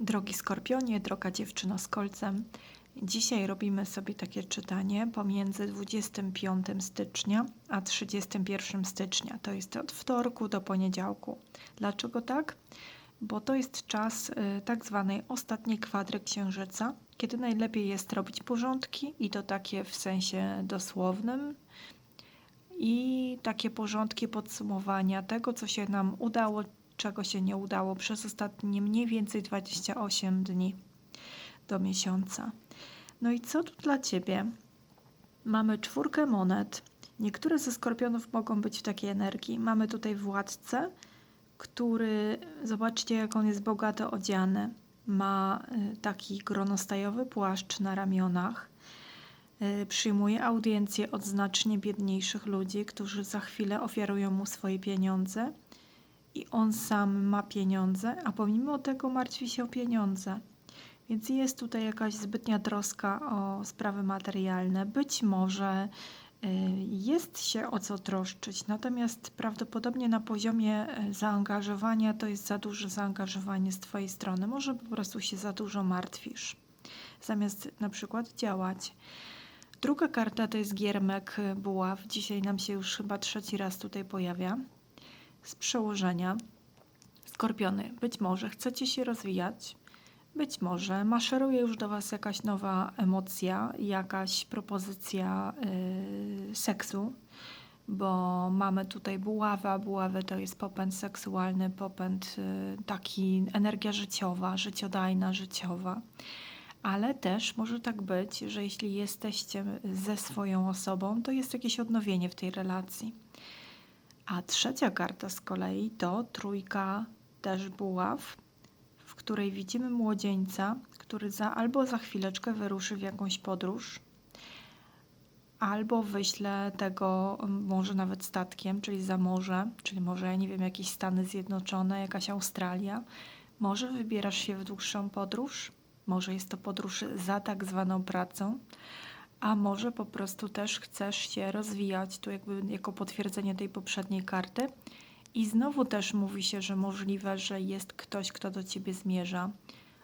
Drogi Skorpionie, droga dziewczyno z kolcem. Dzisiaj robimy sobie takie czytanie pomiędzy 25 stycznia a 31 stycznia. To jest od wtorku do poniedziałku. Dlaczego tak? Bo to jest czas y, tak zwanej ostatniej kwadry księżyca, kiedy najlepiej jest robić porządki i to takie w sensie dosłownym. I takie porządki podsumowania tego, co się nam udało, czego się nie udało przez ostatnie mniej więcej 28 dni do miesiąca. No i co tu dla Ciebie? Mamy czwórkę monet. Niektóre ze skorpionów mogą być w takiej energii. Mamy tutaj władcę, który, zobaczcie jak on jest bogato odziany. Ma y, taki gronostajowy płaszcz na ramionach. Y, Przyjmuje audiencję od znacznie biedniejszych ludzi, którzy za chwilę ofiarują mu swoje pieniądze. I on sam ma pieniądze, a pomimo tego martwi się o pieniądze. Więc jest tutaj jakaś zbytnia troska o sprawy materialne. Być może y, jest się o co troszczyć, natomiast prawdopodobnie na poziomie y, zaangażowania to jest za duże zaangażowanie z Twojej strony. Może po prostu się za dużo martwisz, zamiast na przykład działać. Druga karta to jest giermek y, buław. Dzisiaj nam się już chyba trzeci raz tutaj pojawia. Z przełożenia. Skorpiony, być może chcecie się rozwijać, być może maszeruje już do Was jakaś nowa emocja, jakaś propozycja yy, seksu, bo mamy tutaj buławę, a buławę to jest popęd seksualny, popęd yy, taki energia życiowa, życiodajna, życiowa. Ale też może tak być, że jeśli jesteście ze swoją osobą, to jest jakieś odnowienie w tej relacji. A trzecia karta z kolei to trójka też buław, w której widzimy młodzieńca, który za, albo za chwileczkę wyruszy w jakąś podróż, albo wyśle tego może nawet statkiem, czyli za morze, czyli może, ja nie wiem, jakieś Stany Zjednoczone, jakaś Australia. Może wybierasz się w dłuższą podróż, może jest to podróż za tak zwaną pracą, a może po prostu też chcesz się rozwijać, tu jakby jako potwierdzenie tej poprzedniej karty. I znowu też mówi się, że możliwe, że jest ktoś, kto do ciebie zmierza,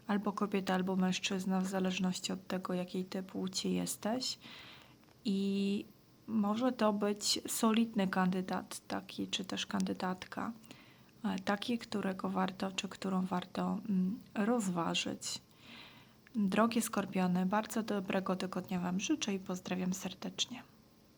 albo kobieta, albo mężczyzna, w zależności od tego, jakiej ty płci jesteś. I może to być solidny kandydat, taki czy też kandydatka, e, taki, którego warto, czy którą warto mm, rozważyć. Drogie skorpiony, bardzo dobrego tygodnia Wam życzę i pozdrawiam serdecznie.